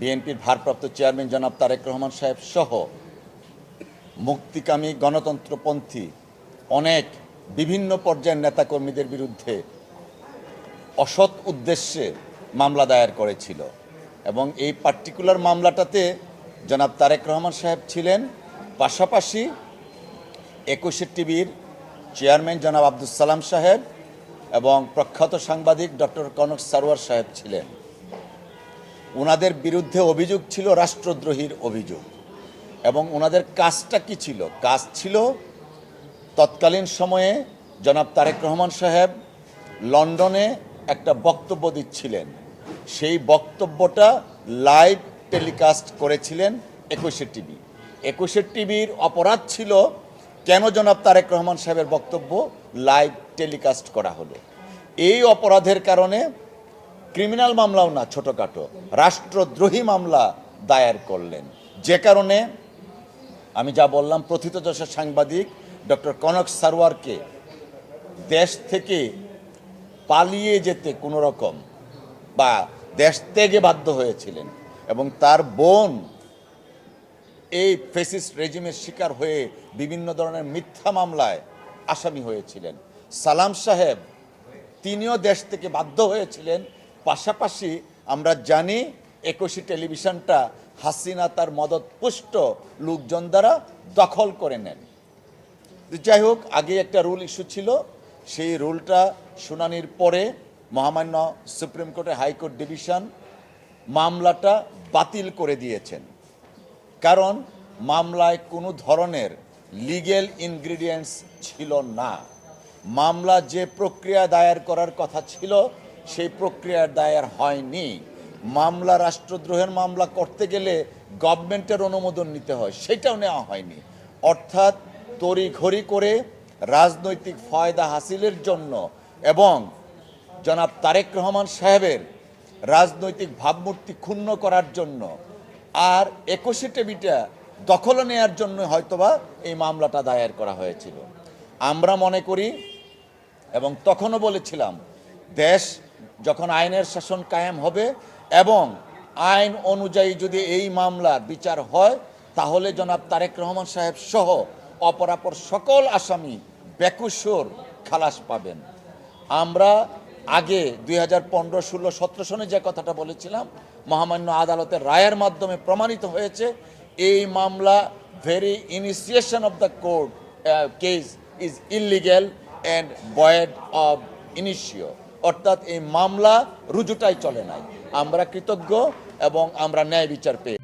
বিএনপির ভারপ্রাপ্ত চেয়ারম্যান জনাব তারেক রহমান সাহেব সহ মুক্তিকামী গণতন্ত্রপন্থী অনেক বিভিন্ন পর্যায়ের নেতাকর্মীদের বিরুদ্ধে অসৎ উদ্দেশ্যে মামলা দায়ের করেছিল এবং এই পার্টিকুলার মামলাটাতে জনাব তারেক রহমান সাহেব ছিলেন। পাশাপাশি একুশে টিভির চেয়ারম্যান জনাব আব্দুল সালাম সাহেব এবং প্রখ্যাত সাংবাদিক ডক্টর কনক সারোয়ার সাহেব ছিলেন। ওনাদের বিরুদ্ধে অভিযোগ ছিল রাষ্ট্রদ্রোহীর অভিযোগ। এবং ওনাদের কাজটা কি ছিল? কাজ ছিল তৎকালীন সময়ে জনাব তারেক রহমান সাহেব লন্ডনে একটা বক্তব্য দিচ্ছিলেন। সেই বক্তব্যটা লাইভ টেলিকাস্ট করেছিলেন একুশে টিভি। একুশে টিভির অপরাধ ছিল কেন জনাব তারেক রহমান সাহেবের বক্তব্য লাইভ টেলিকাস্ট করা হলো। এই অপরাধের কারণে ক্রিমিনাল মামলাও না, ছোটোখাটো। রাষ্ট্রদ্রোহী মামলা দায়ের করলেন। যে কারণে আমি যা বললাম প্রথিতযশা সাংবাদিক ডক্টর কনক সারওয়ারকে দেশ থেকে পালিয়ে যেতে কোনো রকম বা দেশ ত্যাগে বাধ্য হয়েছিলেন এবং তার বোন এই ফেসিস্ট রেজিমের শিকার হয়ে বিভিন্ন ধরনের মিথ্যা মামলায় আসামি হয়েছিলেন। সালাম সাহেব, তিনিও দেশ থেকে বাধ্য হয়েছিলেন পাশাপাশি আমরা জানি একুশে টেলিভিশনটা হাসিনা তার মদত পুষ্ট লোকজন দ্বারা দখল করে নেন। যাই হোক, আগে একটা রুল ইস্যু ছিল, সেই রুলটা শুনানির পরে মহামান্য সুপ্রিম কোর্টের হাইকোর্ট ডিভিশন মামলাটা বাতিল করে দিয়েছেন। কারণ মামলায় কোনো ধরনের লিগেল ইনগ্রিডিয়েন্টস ছিল না। মামলা যে প্রক্রিয়া দায়ের করার কথা ছিল সেই প্রক্রিয়ার দায়ের হয়নি। মামলা রাষ্ট্রদ্রোহের মামলা করতে গেলে গভর্নমেন্টের অনুমোদন নিতে হয়, সেটাও নেওয়া হয়নি। অর্থাৎ তড়িঘড়ি করে রাজনৈতিক ফয়দা হাসিলের জন্য এবং জনাব তারেক রহমান সাহেবের রাজনৈতিক ভাবমূর্তি ক্ষুণ্ণ করার জন্য আর একুশে টেবিটা দখল নেয়ার জন্য হয়তোবা এই মামলাটা দায়ের করা হয়েছিল। আমরা মনে করি এবং তখনও বলেছিলাম, দেশ যখন আইনের শাসন কায়েম হবে এবং আইন অনুযায়ী যদি এই মামলার বিচার হয়, তাহলে জনাব তারেক রহমান সাহেব সহ অপরাপর সকল আসামি বেকুসর খালাস পাবেন। আমরা আগে দুই হাজার পনেরো, ষোলো, সতেরো সনে যে কথাটা বলেছিলাম, মহামান্য আদালতের রায়ের মাধ্যমে প্রমাণিত হয়েছে, এই মামলা very initiation of the court case is illegal and void ab initio অর্থাৎ এই মামলা রুজুটাই চলে নাই। আমরা কৃতজ্ঞ এবং আমরা ন্যায় বিচার পেয়ে